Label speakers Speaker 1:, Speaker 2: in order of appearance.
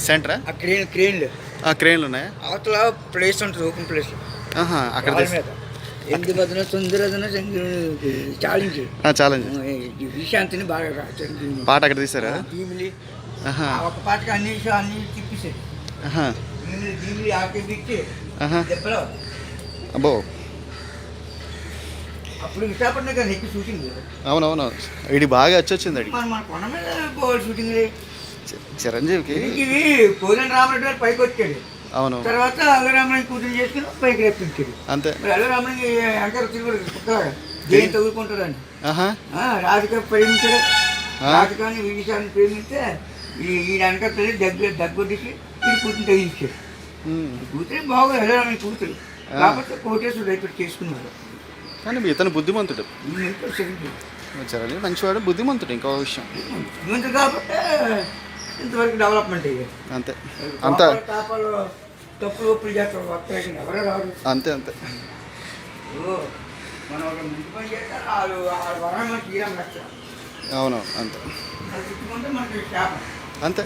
Speaker 1: సెంటరా?
Speaker 2: Crane క్రేన్లు
Speaker 1: ఆ, క్రేన్లు ఉన్నాయా
Speaker 2: అవతల ప్లేస్ ఉంటుంది ఓపెన్ ప్లేస్.
Speaker 1: ఆహా, అక్కడ
Speaker 2: ఎందు బదున సుందరదన ఛాలెంజ్.
Speaker 1: ఛాలెంజ్.
Speaker 2: విశాంతిని బాగా
Speaker 1: పాట అక్కడ తీసారా
Speaker 2: ఒక పాటకి అన్ని అన్ని తిప్పేసాడు
Speaker 1: ఆహా,
Speaker 2: భీమిలి
Speaker 1: ఆహా.
Speaker 2: దెబ్బలో
Speaker 1: అబ్బో.
Speaker 2: అప్పుడు విశాఖపట్నం కదా ఎక్కువ షూటింగ్
Speaker 1: అవునవును. ఇది బాగా వచ్చొచ్చింది అడిగి.
Speaker 2: మన కొండ మీద షూటింగ్
Speaker 1: చిరంజీవికి
Speaker 2: ఇది కోదండ రామరెడ్డి గారు పైకి వచ్చాడు.
Speaker 1: అవును.
Speaker 2: తర్వాత అల్లరామని కూతురు చేసుకుని పైకి రప్పించాడు
Speaker 1: అంతే.
Speaker 2: మరి అల్లరామని అంటారు దేని తగులుకుంటారని.
Speaker 1: ఆహా.
Speaker 2: రాధిక ప్రేమించడు? రాధికాని విడిశాన్ని ప్రేమిస్తే ఈ ఈ వెనక తల్లి దగ్గర దగ్గొడ్డికి ఇది కూతురు. ఈ కూతురే బాగా అల్లరామని కూతురు. కాకపోతే కోటేశ్వరుడు రైతు చేసుకున్నారు
Speaker 1: కానీ ఇతను బుద్ధిమంతుడు.
Speaker 2: చిరంజీవి.
Speaker 1: చిరంజీవి మంచివాడు బుద్ధిమంతుడు ఇంకో విషయం.
Speaker 2: కాబట్టి ఇంతవరకు డెవలప్మెంట్ అయ్యాయి
Speaker 1: అంతే. అంత.
Speaker 2: తాపాలు తప్పులు ఒప్పులు చేస్తారు వస్తాయి ఎవరో రాదు
Speaker 1: అంతే అంతే.
Speaker 2: మనం ఒక మంచి పని చేస్తే వాళ్ళు వాళ్ళ వరం మనకి తీరం కష్టం
Speaker 1: అవును అంతే.
Speaker 2: మనకి
Speaker 1: అంతే.